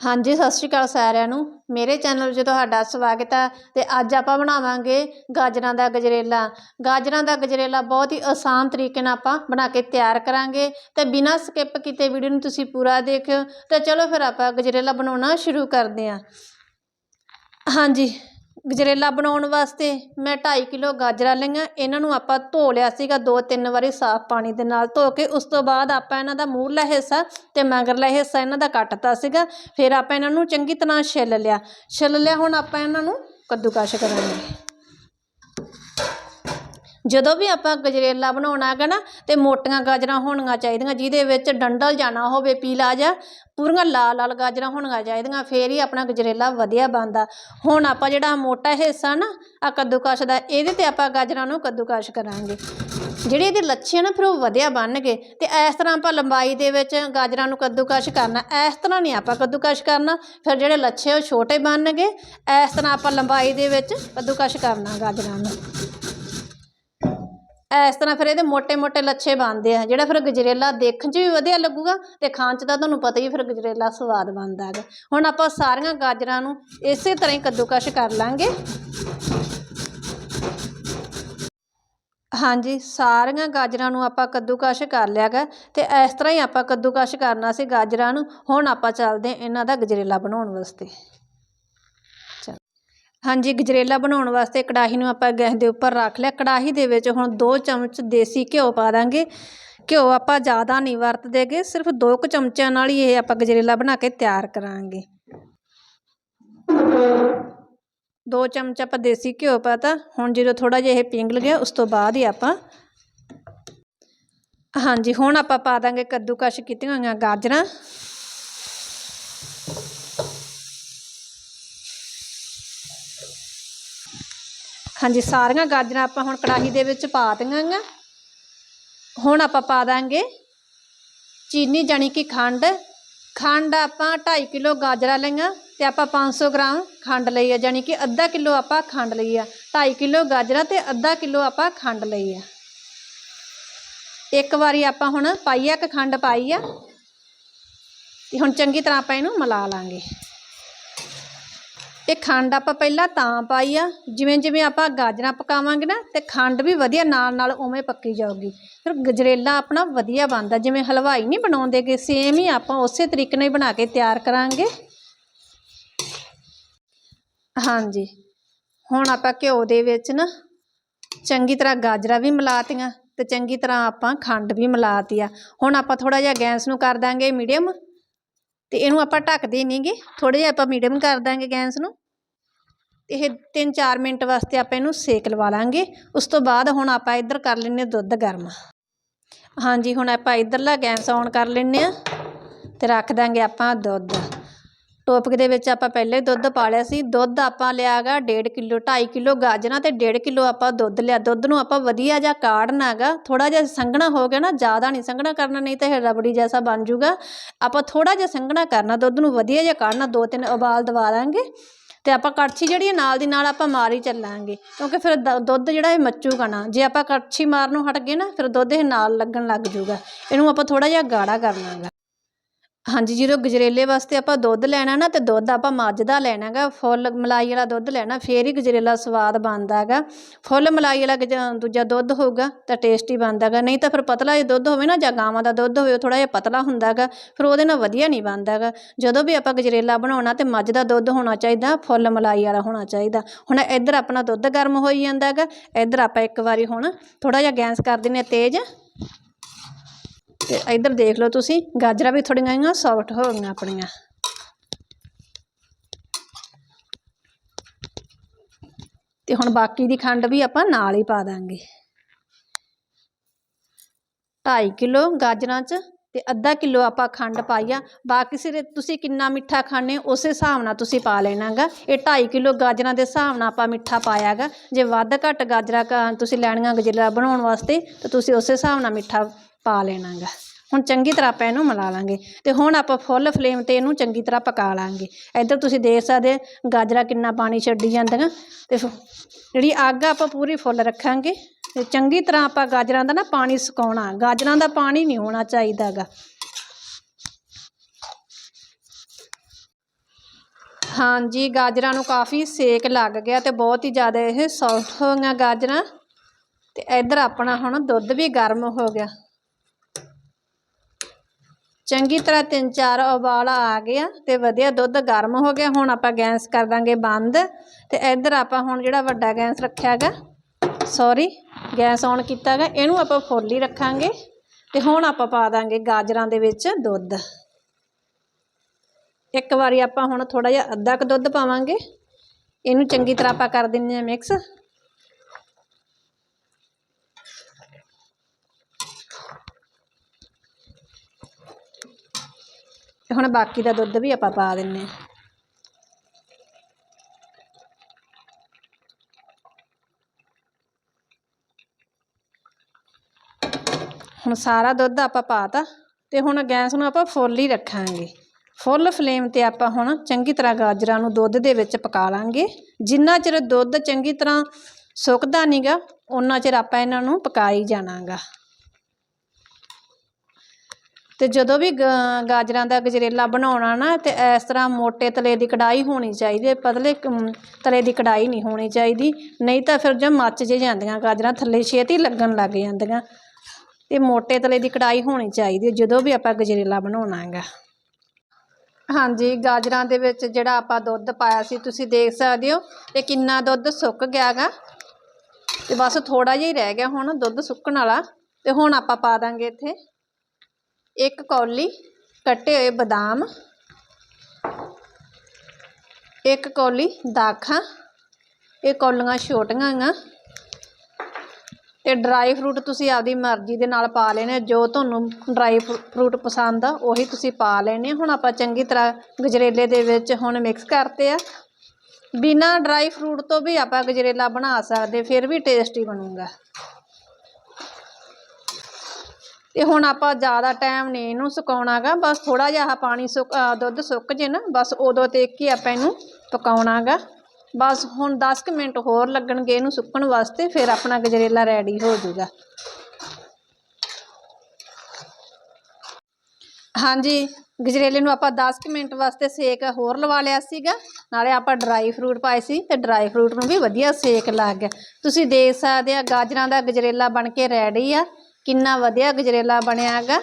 ਹਾਂਜੀ, ਸਤਿ ਸ਼੍ਰੀ ਅਕਾਲ ਸਾਰਿਆਂ ਨੂੰ। ਮੇਰੇ ਚੈਨਲ 'ਚ ਤੁਹਾਡਾ ਸਵਾਗਤ ਹੈ ਤੇ ਅੱਜ ਆਪਾਂ ਬਣਾਵਾਂਗੇ ਗਾਜਰਾਂ ਦਾ ਗਜਰੇਲਾ। ਗਾਜਰਾਂ ਦਾ ਗਜਰੇਲਾ ਬਹੁਤ ਹੀ ਆਸਾਨ ਤਰੀਕੇ ਨਾਲ ਆਪਾਂ ਬਣਾ ਕੇ ਤਿਆਰ ਕਰਾਂਗੇ ਤੇ ਬਿਨਾਂ ਸਕਿਪ ਕੀਤੇ ਵੀਡੀਓ ਨੂੰ ਤੁਸੀਂ ਪੂਰਾ ਦੇਖਿਓ। ਤੇ ਚਲੋ ਫਿਰ ਆਪਾਂ ਗਜਰੇਲਾ ਬਣਾਉਣਾ ਸ਼ੁਰੂ ਕਰਦੇ ਹਾਂ। ਹਾਂਜੀ। ਗਜਰੇਲਾ ਬਣਾਉਣ ਵਾਸਤੇ ਮੈਂ ਢਾਈ ਕਿਲੋ ਗਾਜਰਾਂ ਲਈਆਂ, ਇਹਨਾਂ ਨੂੰ ਆਪਾਂ ਧੋ ਲਿਆ ਸੀਗਾ ਦੋ ਤਿੰਨ ਵਾਰੀ ਸਾਫ਼ ਪਾਣੀ ਦੇ ਨਾਲ ਧੋ ਕੇ, ਉਸ ਤੋਂ ਬਾਅਦ ਆਪਾਂ ਇਹਨਾਂ ਦਾ ਮੂਹਰਲਾ ਹਿੱਸਾ ਅਤੇ ਮਗਰਲਾ ਹਿੱਸਾ ਇਹਨਾਂ ਦਾ ਕੱਟਤਾ ਸੀਗਾ, ਫਿਰ ਆਪਾਂ ਇਹਨਾਂ ਨੂੰ ਚੰਗੀ ਤਰ੍ਹਾਂ ਛਿੱਲ ਲਿਆ। ਛਿੱਲ ਲਿਆ, ਹੁਣ ਆਪਾਂ ਇਹਨਾਂ ਨੂੰ ਕੱਦੂਕਸ਼ ਕਰਾਂਗੇ। ਜਦੋਂ ਵੀ ਆਪਾਂ ਗਜਰੇਲਾ ਬਣਾਉਣਾ ਹੈਗਾ ਨਾ, ਤੇ ਮੋਟੀਆਂ ਗਾਜਰਾਂ ਹੋਣੀਆਂ ਚਾਹੀਦੀਆਂ, ਜਿਹਦੇ ਵਿੱਚ ਡੰਡਲ ਜਾਣਾ ਹੋਵੇ ਪੀਲਾ ਜਾਂ ਪੂਰੀਆਂ ਲਾਲ ਲਾਲ ਗਾਜਰਾਂ ਹੋਣੀਆਂ ਚਾਹੀਦੀਆਂ, ਫੇਰ ਹੀ ਆਪਣਾ ਗਜਰੇਲਾ ਵਧੀਆ ਬਣਦਾ। ਹੁਣ ਆਪਾਂ ਜਿਹੜਾ ਮੋਟਾ ਹਿੱਸਾ ਨਾ ਆ ਕੱਦੂਕਸ਼ ਦਾ, ਇਹਦੇ ਤੇ ਆਪਾਂ ਗਾਜਰਾਂ ਨੂੰ ਕੱਦੂਕਸ਼ ਕਰਾਂਗੇ। ਜਿਹੜੇ ਇਹਦੇ ਲੱਛੇ ਆ ਨਾ, ਫਿਰ ਉਹ ਵਧੀਆ ਬਣਨਗੇ। ਤੇ ਇਸ ਤਰ੍ਹਾਂ ਆਪਾਂ ਲੰਬਾਈ ਦੇ ਵਿੱਚ ਗਾਜਰਾਂ ਨੂੰ ਕੱਦੂਕਸ਼ ਕਰਨਾ, ਇਸ ਤਰ੍ਹਾਂ ਨਹੀਂ ਆਪਾਂ ਕੱਦੂਕਸ਼ ਕਰਨਾ, ਫਿਰ ਜਿਹੜੇ ਲੱਛੇ ਉਹ ਛੋਟੇ ਬਣਨਗੇ। ਇਸ ਤਰ੍ਹਾਂ ਆਪਾਂ ਲੰਬਾਈ ਦੇ ਵਿੱਚ ਕੱਦੂਕਸ਼ ਕਰਨਾ ਗਾਜਰਾਂ ਨੂੰ। ਇਸ ਤਰ੍ਹਾਂ ਫਿਰ ਇਹਦੇ ਮੋٹے-ਮੋٹے ਲੱਛੇ ਬਣਦੇ ਆ, ਜਿਹੜਾ ਫਿਰ ਗਜਰੇਲਾ ਦੇਖਣ 'ਚ ਵੀ ਵਧੀਆ ਲੱਗੂਗਾ ਤੇ ਖਾਣ 'ਚ ਤਾਂ ਤੁਹਾਨੂੰ ਪਤਾ ਹੀ ਫਿਰ ਗਜਰੇਲਾ ਸਵਾਦ ਬਣਦਾ ਹੈ ਹੁਣ ਆਪਾਂ ਸਾਰੀਆਂ ਗਾਜਰਾਂ ਨੂੰ ਇਸੇ ਤਰ੍ਹਾਂ ਹੀ ਕੱਦੂਕਸ਼ ਕਰ ਲਾਂਗੇ। ਹਾਂਜੀ, ਸਾਰੀਆਂ ਗਾਜਰਾਂ ਨੂੰ ਆਪਾਂ ਕੱਦੂਕਸ਼ ਕਰ ਲਿਆਗਾ ਤੇ ਇਸ ਤਰ੍ਹਾਂ ਹੀ ਆਪਾਂ ਕੱਦੂਕਸ਼ ਕਰਨਾ ਸੀ ਗਾਜਰਾਂ ਨੂੰ। ਹੁਣ ਆਪਾਂ ਚੱਲਦੇ ਇਹਨਾਂ ਦਾ ਗਜਰੇਲਾ ਬਣਾਉਣ ਵਾਸਤੇ। ਹਾਂਜੀ, ਗਜਰੇਲਾ ਬਣਾਉਣ ਵਾਸਤੇ ਕੜਾਹੀ ਨੂੰ ਆਪਾਂ ਗੈਸ ਦੇ ਉੱਪਰ ਰੱਖ ਲਿਆ। ਕੜਾਹੀ ਦੇ ਵਿੱਚ ਹੁਣ 2 ਚਮਚ ਦੇਸੀ ਘਿਓ ਪਾ ਦਾਂਗੇ। ਘਿਓ ਆਪਾਂ ਜ਼ਿਆਦਾ ਨਹੀਂ ਵਰਤਦੇਗੇ, ਸਿਰਫ 2 ਕੁ ਚਮਚਿਆਂ ਨਾਲ ਹੀ ਇਹ ਆਪਾਂ ਗਜਰੇਲਾ ਬਣਾ ਕੇ ਤਿਆਰ ਕਰਾਂਗੇ। ਦੋ ਚਮਚ ਆਪਾਂ ਦੇਸੀ ਘਿਓ ਪਾਤਾ। ਹੁਣ ਜਦੋਂ ਥੋੜਾ ਜਿਹਾ ਇਹ ਪਿੰਗਲ ਗਿਆ ਉਸ ਤੋਂ ਬਾਅਦ ਹੀ ਆਪਾਂ ਹਾਂਜੀ, ਹੁਣ ਆਪਾਂ ਪਾ ਦਾਂਗੇ ਕੱਦੂਕਸ਼ ਕੀਤੀਆਂ ਹੋਈਆਂ ਗਾਜਰਾਂ। ਹਾਂਜੀ, ਸਾਰੀਆਂ ਗਾਜਰਾਂ ਆਪਾਂ ਹੁਣ ਕੜਾਹੀ ਦੇ ਵਿੱਚ ਪਾ ਦਈਆਂ ਗਾ ਹੁਣ ਆਪਾਂ ਪਾ ਦਾਂਗੇ ਚੀਨੀ ਜਾਣੀ ਕਿ ਖੰਡ। ਖੰਡ ਆਪਾਂ 2.5 ਕਿਲੋ ਗਾਜਰਾਂ ਲਈਆਂ ਤੇ ਆਪਾਂ 500 ਗ੍ਰਾਮ ਖੰਡ ਲਈ ਆ, ਜਾਣੀ ਕਿ ਅੱਧਾ ਕਿਲੋ ਆਪਾਂ ਖੰਡ ਲਈ ਆ। 2.5 ਕਿਲੋ ਗਾਜਰਾਂ ਤੇ ਅੱਧਾ ਕਿਲੋ ਆਪਾਂ ਖੰਡ ਲਈ ਆ। ਇੱਕ ਵਾਰੀ ਆਪਾਂ ਹੁਣ ਪਾਈਆ ਕ ਖੰਡ ਪਾਈ ਆ? ਤੇ ਹੁਣ ਚੰਗੀ ਤਰ੍ਹਾਂ ਆਪਾਂ ਇਹਨੂੰ ਮਿਲਾ ਲਾਂਗੇ। ਇਹ ਖੰਡ ਆਪਾਂ ਪਹਿਲਾਂ ਤਾਂ ਪਾਈ ਆ, ਜਿਵੇਂ ਜਿਵੇਂ ਆਪਾਂ ਗਾਜਰਾਂ ਪਕਾਵਾਂਗੇ ਨਾ, ਤੇ ਖੰਡ ਵੀ ਵਧੀਆ ਨਾਲ ਨਾਲ ਉਵੇਂ ਪੱਕੀ ਜਾਊਗੀ। ਫਿਰ ਗਜਰੇਲਾ ਆਪਣਾ ਵਧੀਆ ਬਣਦਾ, ਜਿਵੇਂ ਹਲਵਾਈ ਨਹੀਂ ਬਣਾਉਂਦੇਗੇ ਸੇਮ ਹੀ ਆਪਾਂ ਉਸੇ ਤਰੀਕੇ ਨਾਲ ਬਣਾ ਕੇ ਤਿਆਰ ਕਰਾਂਗੇ। ਹਾਂਜੀ, ਹੁਣ ਆਪਾਂ ਘਿਓ ਦੇ ਵਿੱਚ ਨਾ, ਚੰਗੀ ਤਰ੍ਹਾਂ ਗਾਜਰਾਂ ਵੀ ਮਿਲਾਤੀਆਂ, ਤੇ ਚੰਗੀ ਤਰ੍ਹਾਂ ਆਪਾਂ ਖੰਡ ਵੀ ਮਿਲਾਤੀ ਆ। ਹੁਣ ਆਪਾਂ ਥੋੜਾ ਜਿਹਾ ਗੈਸ ਨੂੰ ਕਰ ਦਾਂਗੇ ਮੀਡੀਅਮ। ਤੇ ਇਹਨੂੰ ਆਪਾਂ ਢੱਕਦੇ ਨਹੀਂਗੇ ਥੋੜੇ ਜਿਹਾ ਆਪਾਂ ਮੀਡੀਅਮ ਕਰ ਦਾਂਗੇ ਗੈਸ ਨੂੰ। ਇਹ 3-4 ਮਿੰਟ ਵਾਸਤੇ ਆਪਾਂ ਇਹਨੂੰ ਸੇਕ ਲਵਾ ਲਾਂਗੇ। ਉਸ ਤੋਂ ਬਾਅਦ ਹੁਣ ਆਪਾਂ ਇੱਧਰ ਕਰ ਲੈਂਦੇ ਹਾਂ ਦੁੱਧ ਗਰਮ। ਹਾਂਜੀ, ਹੁਣ ਆਪਾਂ ਇੱਧਰਲਾ ਗੈਸ ਔਨ ਕਰ ਲੈਂਦੇ ਆ ਤੇ ਰੱਖ ਦਾਂਗੇ ਆਪਾਂ ਦੁੱਧ। ਟੋਪਕ ਦੇ ਵਿੱਚ ਆਪਾਂ ਪਹਿਲੇ ਦੁੱਧ ਪਾ ਲਿਆ ਸੀ। ਦੁੱਧ ਆਪਾਂ ਲਿਆ ਗਾ 1.5 ਕਿਲੋ 2.5 ਕਿਲੋ ਗਾਜਰਾਂ ਤੇ 1.5 ਕਿਲੋ ਆਪਾਂ ਦੁੱਧ ਲਿਆ। ਦੁੱਧ ਨੂੰ ਆਪਾਂ ਵਧੀਆ ਜਿਹਾ ਕਾੜਨਾ ਹੈਗਾ। ਥੋੜਾ ਜਿਹਾ ਸੰਘਣਾ ਹੋ ਗਿਆ ਨਾ, ਜ਼ਿਆਦਾ ਨਹੀਂ ਸੰਘਣਾ ਕਰਨਾ, ਨਹੀਂ ਤਾਂ ਇਹ ਰਬੜੀ ਜੈਸਾ ਬਣ ਜਾਊਗਾ ਆਪਾਂ ਥੋੜਾ ਜਿਹਾ ਸੰਘਣਾ ਕਰਨਾ, ਦੁੱਧ ਨੂੰ ਵਧੀਆ ਜਿਹਾ ਕਾੜਨਾ, ਦੋ ਤਿੰਨ ਉਬਾਲ ਦਵਾ ਦਾਂਗੇ ਤੇ ਆਪਾਂ ਕੜਛੀ ਜਿਹੜੀ ਹੈ ਨਾਲ ਦੀ ਨਾਲ ਆਪਾਂ ਮਾਰ ਹੀ ਚੱਲਾਂਗੇ। ਕਿਉਂਕਿ ਫਿਰ ਦ- ਦੁੱਧ ਜਿਹੜਾ ਇਹ ਮੱਚੂਗਾ ਨਾ, ਜੇ ਆਪਾਂ ਕੜਛੀ ਮਾਰਨੋਂ ਹਟ ਗਏ ਨਾ, ਫਿਰ ਦੁੱਧ ਇਹ ਨਾਲ ਲੱਗਣ ਲੱਗ ਜਾਊਗਾ ਇਹਨੂੰ ਆਪਾਂ ਥੋੜਾ ਜਿਹਾ ਗਾੜਾ ਕਰ ਲਾਂਗਾ। ਹਾਂਜੀ, ਜਦੋਂ ਗਜਰੇਲੇ ਵਾਸਤੇ ਆਪਾਂ ਦੁੱਧ ਲੈਣਾ ਨਾ, ਤੇ ਦੁੱਧ ਆਪਾਂ ਮੱਝ ਦਾ ਲੈਣਾ ਹੈਗਾ ਫੁੱਲ, ਮਲਾਈ ਵਾਲਾ ਦੁੱਧ ਲੈਣਾ, ਫੇਰ ਹੀ ਗਜਰੇਲਾ ਸਵਾਦ ਬਣਦਾ ਹੈਗਾ ਫੁੱਲ, ਮਲਾਈ ਵਾਲਾ ਗਜ- ਦੂਜਾ ਦੁੱਧ ਹੋਊਗਾ, ਤਾਂ ਟੇਸਟੀ ਬਣਦਾ ਹੈਗਾ ਨਹੀਂ ਤਾਂ ਫਿਰ ਪਤਲਾ ਜਿਹਾ ਦੁੱਧ ਹੋਵੇ ਨਾ, ਜਾਂ ਗਾਵਾਂ ਦਾ ਦੁੱਧ ਹੋਵੇ, ਉਹ ਥੋੜਾ ਜਿਹਾ ਪਤਲਾ ਹੁੰਦਾ ਹੈਗਾ ਫਿਰ ਉਹਦੇ ਨਾਲ ਵਧੀਆ ਨਹੀਂ ਬਣਦਾ ਹੈਗਾ ਜਦੋਂ ਵੀ ਆਪਾਂ ਗਜਰੇਲਾ ਬਣਾਉਣਾ, ਤੇ ਮੱਝ ਦਾ ਦੁੱਧ ਹੋਣਾ ਚਾਹੀਦਾ, ਫੁੱਲ, ਮਲਾਈ ਵਾਲਾ ਹੋਣਾ ਚਾਹੀਦਾ। ਹੁਣ ਇੱਧਰ ਆਪਣਾ ਦੁੱਧ ਗਰਮ ਹੋਈ ਜਾਂਦਾ ਹੈਗਾ ਇੱਧਰ ਆਪਾਂ ਇੱਕ ਵਾਰੀ ਹੁਣ ਥੋੜਾ ਜਿਹਾ ਗੈਸ ਕਰ ਦਿੰਦੇ ਹਾਂ ਤੇਜ਼। ਤੇ ਇੱਧਰ ਦੇਖ ਲਓ ਤੁਸੀਂ, ਗਾਜਰਾਂ ਵੀ ਥੋੜੀਆਂ ਜਿਹੀਆਂ ਸੌਫਟ ਹੋ ਗਈਆਂ ਆਪਣੀਆਂ। ਤੇ ਹੁਣ ਬਾਕੀ ਦੀ ਖੰਡ ਵੀ ਆਪਾਂ ਨਾਲ ਹੀ ਪਾ ਦਾਂਗੇ। 2.5 ਕਿਲੋ ਗਾਜਰਾਂ 'ਚ ਤੇ ਅੱਧਾ ਕਿਲੋ ਆਪਾਂ ਖੰਡ ਪਾਈ ਆ। ਬਾਕੀ ਸਿਰੇ ਤੁਸੀਂ ਕਿੰਨਾ ਮਿੱਠਾ ਖਾਣੇ, ਉਸੇ ਹਿਸਾਬ ਨਾਲ ਤੁਸੀਂ ਪਾ ਲੈਣਾਗਾ। ਇਹ 2.5 ਕਿਲੋ ਗਾਜਰਾਂ ਦੇ ਹਿਸਾਬ ਨਾਲ ਆਪਾਂ ਮਿੱਠਾ ਪਾਇਆਗਾ। ਜੇ ਵੱਧ ਘੱਟ ਗਾਜਰਾਂ ਕ- ਤੁਸੀਂ ਲੈਣੀਆਂ ਗਜਰੇਲਾ ਬਣਾਉਣ ਵਾਸਤੇ, ਤਾਂ ਤੁਸੀਂ ਉਸੇ ਹਿਸਾਬ ਨਾਲ ਮਿੱਠਾ ਪਾ ਲੈਣਾਗਾ। ਹੁਣ ਚੰਗੀ ਤਰ੍ਹਾਂ ਆਪਾਂ ਇਹਨੂੰ ਮਿਲਾ ਲਾਂਗੇ ਤੇ ਹੁਣ ਆਪਾਂ ਫੁੱਲ ਫਲੇਮ ਤੇ ਇਹਨੂੰ ਚੰਗੀ ਤਰ੍ਹਾਂ ਪਕਾ ਲਾਂਗੇ। ਇੱਧਰ ਤੁਸੀਂ ਦੇਖ ਸਕਦੇ ਗਾਜਰਾਂ ਕਿੰਨਾ ਪਾਣੀ ਛੱਡੀ ਜਾਂਦੀਆਂ ਤੇ ਜਿਹੜੀ ਅੱਗ ਆ ਆਪਾਂ ਪੂਰੀ ਫੁੱਲ ਰੱਖਾਂਗੇ ਤੇ ਚੰਗੀ ਤਰ੍ਹਾਂ ਆਪਾਂ ਗਾਜਰਾਂ ਦਾ ਨਾ ਪਾਣੀ ਸੁਕਾਉਣਾ, ਗਾਜਰਾਂ ਦਾ ਪਾਣੀ ਨਹੀਂ ਹੋਣਾ ਚਾਹੀਦਾ ਗਾ ਹਾਂਜੀ, ਗਾਜਰਾਂ ਨੂੰ ਕਾਫੀ ਸੇਕ ਲੱਗ ਗਿਆ ਤੇ ਬਹੁਤ ਹੀ ਜ਼ਿਆਦਾ ਇਹ ਸੌਫਟ ਹੋ ਗਈਆਂ ਗਾਜਰਾਂ। ਤੇ ਇੱਧਰ ਆਪਣਾ ਹੁਣ ਦੁੱਧ ਵੀ ਗਰਮ ਹੋ ਗਿਆ। ਚੰਗੀ ਤਰ੍ਹਾਂ ਤਿੰਨ ਚਾਰ ਉਬਾਲ ਆ ਗਿਆ ਤੇ ਵਧੀਆ ਦੁੱਧ ਗਰਮ ਹੋ ਗਿਆ। ਹੁਣ ਆਪਾਂ ਗੈਸ ਕਰ ਦਾਂਗੇ ਬੰਦ ਤੇ ਇੱਧਰ ਆਪਾਂ ਹੁਣ ਜਿਹੜਾ ਵੱਡਾ ਗੈਸ ਰੱਖਿਆ ਹੈਗਾ ਸੌਰੀ ਗੈਸ ਔਨ ਕੀਤਾ ਹੈਗਾ, ਇਹਨੂੰ ਆਪਾਂ ਫੁੱਲ ਹੀ ਰੱਖਾਂਗੇ ਤੇ ਹੁਣ ਆਪਾਂ ਪਾ ਦਾਂਗੇ ਗਾਜਰਾਂ ਦੇ ਵਿੱਚ ਦੁੱਧ। ਇੱਕ ਵਾਰੀ ਆਪਾਂ ਹੁਣ ਥੋੜਾ ਜਿਹਾ ਅੱਧਾ ਕ ਦੁੱਧ ਪਾਵਾਂਗੇ। ਇਹਨੂੰ ਚੰਗੀ ਤਰ੍ਹਾਂ ਆਪਾਂ ਕਰ ਦਿੰਨੇ ਆ ਮਿਕਸ ਤੇ ਹੁਣ ਬਾਕੀ ਦਾ ਦੁੱਧ ਵੀ ਆਪਾਂ ਪਾ ਦਿੰਨੇ ਆ। ਹੁਣ ਸਾਰਾ ਦੁੱਧ ਆਪਾਂ ਪਾਤਾ ਤੇ ਹੁਣ ਗੈਸ ਨੂੰ ਆਪਾਂ ਫੁੱਲ ਹੀ ਰੱਖਾਂਗੇ। ਫੁੱਲ ਫਲੇਮ ਤੇ ਆਪਾਂ ਹੁਣ ਚੰਗੀ ਤਰ੍ਹਾਂ ਗਾਜਰਾਂ ਨੂੰ ਦੁੱਧ ਦੇ ਵਿੱਚ ਪਕਾ ਲਾਂਗੇ। ਜਿੰਨਾ ਚਿਰ ਦੁੱਧ ਚੰਗੀ ਤਰ੍ਹਾਂ ਸੁੱਕਦਾ ਨਹੀਂਗਾ ਉਹਨਾਂ ਚਿਰ ਆਪਾਂ ਇਹਨਾਂ ਨੂੰ ਪਕਾਈ ਜਾਣਾਗਾ। ਅਤੇ ਜਦੋਂ ਵੀ ਗ- ਗਾਜਰਾਂ ਦਾ ਗਜਰੇਲਾ ਬਣਾਉਣਾ ਨਾ, ਤਾਂ ਇਸ ਤਰ੍ਹਾਂ ਮੋਟੇ ਤਲੇ ਦੀ ਕੜਾਈ ਹੋਣੀ ਚਾਹੀਦੀ ਹੈ, ਪਤਲੇ ਤਲੇ ਦੀ ਕੜਾਈ ਨਹੀਂ ਹੋਣੀ ਚਾਹੀਦੀ। ਨਹੀਂ ਤਾਂ ਫਿਰ ਜਦ ਮੱਚ ਜੇ ਜਾਂਦੀਆਂ, ਗਾਜਰਾਂ ਥੱਲੇ ਛੇਤੀ ਲੱਗਣ ਲੱਗ ਜਾਂਦੀਆਂ। ਅਤੇ ਮੋਟੇ ਤਲੇ ਦੀ ਕੜਾਈ ਹੋਣੀ ਚਾਹੀਦੀ ਜਦੋਂ ਵੀ ਆਪਾਂ ਗਜਰੇਲਾ ਬਣਾਉਣਾ ਹੈਗਾ। ਹਾਂਜੀ, ਗਾਜਰਾਂ ਦੇ ਵਿੱਚ ਜਿਹੜਾ ਆਪਾਂ ਦੁੱਧ ਪਾਇਆ ਸੀ, ਤੁਸੀਂ ਦੇਖ ਸਕਦੇ ਹੋ ਤੇ ਕਿੰਨਾ ਦੁੱਧ ਸੁੱਕ ਗਿਆ ਗਾ ਤੇ ਬਸ ਥੋੜਾ ਜਿਹਾ ਹੀ ਰਹਿ ਗਿਆ ਹੁਣ, ਦੁੱਧ ਸੁੱਕਣ ਵਾਲਾ। ਤੇ ਹੁਣ ਆਪਾਂ ਪਾ ਦਾਂਗੇ ਇੱਥੇ। ਇੱਕ ਕੌਲੀ ਕੱਟੇ ਹੋਏ ਬਦਾਮ, ਇੱਕ ਕੌਲੀ ਦਾਖਾਂ, ਇਹ ਕੌਲੀਆਂ ਛੋਟੀਆਂ ਆ ਤੇ ਡਰਾਈ ਫਰੂਟ ਤੁਸੀਂ ਆਪਦੀ ਮਰਜ਼ੀ ਦੇ ਨਾਲ ਪਾ ਲੈਣੇ ਜੋ ਤੁਹਾਨੂੰ ਡਰਾਈ ਫਰੂਟ ਪਸੰਦ ਆ, ਉਹੀ ਤੁਸੀਂ ਪਾ ਲੈਣੇ ਹੁਣ ਆਪਾਂ ਚੰਗੀ ਤਰ੍ਹਾਂ ਗਜਰੇਲੇ ਦੇ ਵਿੱਚ ਹੁਣ ਮਿਕਸ ਕਰਤੇ ਆ। ਬਿਨਾ ਡਰਾਈ ਫਰੂਟ ਤੋਂ ਵੀ ਆਪਾਂ ਗਜਰੇਲਾ ਬਣਾ ਸਕਦੇ, ਫਿਰ ਵੀ ਟੇਸਟੀ ਬਣੂਗਾ। ਤੇ ਹੁਣ ਆਪਾਂ ਜ਼ਿਆਦਾ ਟਾਈਮ ਨਹੀਂ ਇਹਨੂੰ ਸੁਕਾਉਣਾਗਾ, ਬਸ ਥੋੜਾ ਜਿਹਾ ਪਾਣੀ ਸੁੱਕ ਦੁੱਧ ਸੁੱਕ ਜੇ ਨਾ, ਬਸ ਉਦੋਂ ਤੇ ਹੀ ਆਪਾਂ ਇਹਨੂੰ ਪਕਾਉਣਾਗਾ। ਬਸ ਹੁਣ 10 ਕੁ ਮਿੰਟ ਹੋਰ ਲੱਗਣਗੇ ਇਹਨੂੰ ਸੁੱਕਣ ਵਾਸਤੇ, ਫਿਰ ਆਪਣਾ ਗਜਰੇਲਾ ਰੈਡੀ ਹੋ ਜਾਊਗਾ। ਹਾਂਜੀ, ਗਜਰੇਲੇ ਨੂੰ ਆਪਾਂ 10 ਕੁ ਮਿੰਟ ਵਾਸਤੇ ਸੇਕ ਹੋਰ ਲਵਾ ਲਿਆ ਸੀਗਾ, ਨਾਲੇ ਆਪਾਂ ਡਰਾਈ ਫਰੂਟ ਪਾਏ ਸੀ, ਤੇ ਡਰਾਈ ਫਰੂਟ ਨੂੰ ਵੀ ਵਧੀਆ ਸੇਕ ਲੱਗ ਗਿਆ। ਤੁਸੀਂ ਦੇਖ ਸਕਦੇ ਆ, ਗਾਜਰਾਂ ਦਾ ਗਜਰੇਲਾ ਬਣ ਕੇ ਰੈਡੀ ਆ। ਕਿੰਨਾ ਵਧੀਆ ਗਜਰੇਲਾ ਬਣਿਆ ਹੈਗਾ।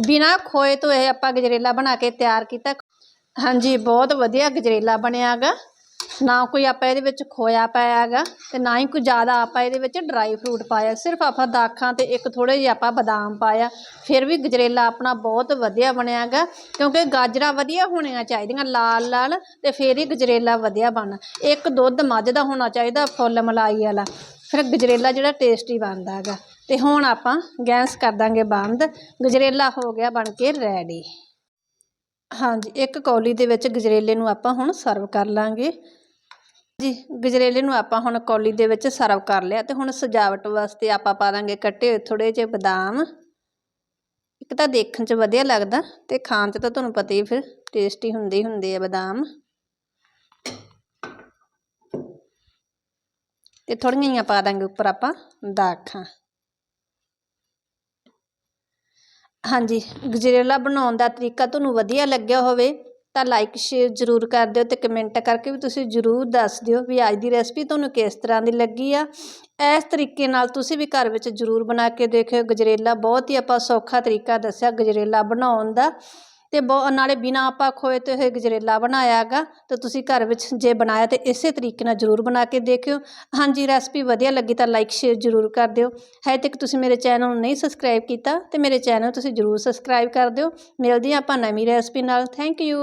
ਬਿਨਾ ਖੋਏ ਤੋਂ ਇਹ ਆਪਾਂ ਗਜਰੇਲਾ ਬਣਾ ਕੇ ਤਿਆਰ ਕੀਤਾ। ਹਾਂਜੀ, ਬਹੁਤ ਵਧੀਆ ਗਜਰੇਲਾ ਬਣਿਆ ਹੈਗਾ। ਨਾ ਕੋਈ ਆਪਾਂ ਇਹਦੇ ਵਿੱਚ ਖੋਇਆ ਪਾਇਆ ਹੈਗਾ ਤੇ ਨਾ ਹੀ ਕੋਈ ਜ਼ਿਆਦਾ ਆਪਾਂ ਇਹਦੇ ਵਿੱਚ ਡਰਾਈ ਫਰੂਟ ਪਾਇਆ। ਸਿਰਫ ਆਪਾਂ ਦਾਖਾਂ ਤੇ ਇੱਕ ਥੋੜੇ ਜਿਹੇ ਆਪਾਂ ਬਦਾਮ ਪਾਇਆ। ਫਿਰ ਵੀ ਗਜਰੇਲਾ ਆਪਣਾ ਬਹੁਤ ਵਧੀਆ ਬਣਿਆ ਹੈਗਾ ਕਿਉਂਕਿ ਗਾਜਰਾਂ ਵਧੀਆ ਹੋਣੀਆਂ ਚਾਹੀਦੀਆਂ ਲਾਲ ਲਾਲ ਤੇ ਫਿਰ ਹੀ ਗਜਰੇਲਾ ਵਧੀਆ ਬਣਨਾ। ਇੱਕ ਦੁੱਧ ਮੱਝ ਦਾ ਹੋਣਾ ਚਾਹੀਦਾ ਫੁੱਲ ਮਲਾਈ ਵਾਲਾ। ਫਿਰ ਗਜਰੇਲਾ ਜਿਹੜਾ ਟੇਸਟੀ ਬਣਦਾ ਹੈਗਾ। ਤੇ ਹੁਣ ਆਪਾਂ ਗੈਸ ਕਰ ਦਾਂਗੇ ਬੰਦ। ਗਜਰੇਲਾ ਹੋ ਗਿਆ ਬਣ ਕੇ ਰੈਡੀ ਹਾਂਜੀ, ਇੱਕ ਕੌਲੀ ਦੇ ਵਿੱਚ ਗਜਰੇਲੇ ਨੂੰ ਆਪਾਂ ਹੁਣ ਸਰਵ ਕਰ ਲਾਂਗੇ। ਜੀ, ਗਜਰੇਲੇ ਨੂੰ ਆਪਾਂ ਹੁਣ ਕੌਲੀ ਦੇ ਵਿੱਚ ਸਰਵ ਕਰ ਲਿਆ ਤੇ ਹੁਣ ਸਜਾਵਟ ਵਾਸਤੇ ਆਪਾਂ ਪਾ ਦਾਂਗੇ ਕੱਟੇ ਹੋਏ ਥੋੜੇ ਜਿਹੇ ਬਦਾਮ। ਇੱਕ ਤਾਂ ਦੇਖਣ 'ਚ ਵਧੀਆ ਲੱਗਦਾ ਤੇ ਖਾਣ 'ਚ ਤਾਂ ਤੁਹਾਨੂੰ ਪਤਾ ਹੀ ਫਿਰ ਟੇਸਟੀ ਹੁੰਦੇ ਹੀ ਹੁੰਦੇ ਆ ਬਦਾਮ। ਤੇ ਥੋੜੀਆਂ ਜਿਹੀਆਂ ਪਾ ਦਾਂਗੇ ਉੱਪਰ ਆਪਾਂ ਦਾਖਾਂ। ਹਾਂਜੀ, ਗਜਰੇਲਾ ਬਣਾਉਣ ਦਾ ਤਰੀਕਾ ਤੁਹਾਨੂੰ ਵਧੀਆ ਲੱਗਿਆ ਹੋਵੇ ਤਾਂ ਲਾਈਕ ਸ਼ੇਅਰ ਜ਼ਰੂਰ ਕਰ ਦਿਓ ਅਤੇ ਕਮੈਂਟ ਕਰਕੇ ਵੀ ਤੁਸੀਂ ਜ਼ਰੂਰ ਦੱਸ ਦਿਓ ਵੀ ਅੱਜ ਦੀ ਰੈਸਪੀ ਤੁਹਾਨੂੰ ਕਿਸ ਤਰ੍ਹਾਂ ਦੀ ਲੱਗੀ ਆ। ਇਸ ਤਰੀਕੇ ਨਾਲ ਤੁਸੀਂ ਵੀ ਘਰ ਵਿੱਚ ਜ਼ਰੂਰ ਬਣਾ ਕੇ ਦੇਖਿਓ। ਗਜਰੇਲਾ ਬਹੁਤ ਹੀ ਆਪਾਂ ਸੌਖਾ ਤਰੀਕਾ ਦੱਸਿਆ ਗਜਰੇਲਾ ਬਣਾਉਣ ਦਾ। ਤੇ ਬਹੁ ਨਾਲੇ ਬਿਨਾ ਆਪਾਂ ਖੋਏ ਤੇ ਹੋਏ ਗਜਰੇਲਾ ਬਣਾਇਆ ਹੈਗਾ ਤੇ ਤੁਸੀਂ ਘਰ ਵਿੱਚ ਜੇ ਬਣਾਇਆ ਤੇ ਇਸੇ ਤਰੀਕੇ ਨਾਲ ਜ਼ਰੂਰ ਬਣਾ ਕੇ ਦੇਖਿਓ। ਹਾਂਜੀ ਰੈਸਪੀ ਵਧੀਆ ਲੱਗੀ ਤਾਂ ਲਾਈਕ ਸ਼ੇਅਰ ਜ਼ਰੂਰ ਕਰ ਦਿਓ। ਹਜੇ ਤੱਕ ਤੁਸੀਂ ਮੇਰੇ ਚੈਨਲ ਨੂੰ ਨਹੀਂ ਸਬਸਕ੍ਰਾਈਬ ਕੀਤਾ ਤੇ ਮੇਰੇ ਚੈਨਲ ਤੁਸੀਂ ਜ਼ਰੂਰ ਸਬਸਕ੍ਰਾਈਬ ਕਰ ਦਿਓ। ਮਿਲਦੇ ਹਾਂ ਆਪਾਂ ਨਵੀਂ ਰੈਸਪੀ ਨਾਲ। Thank you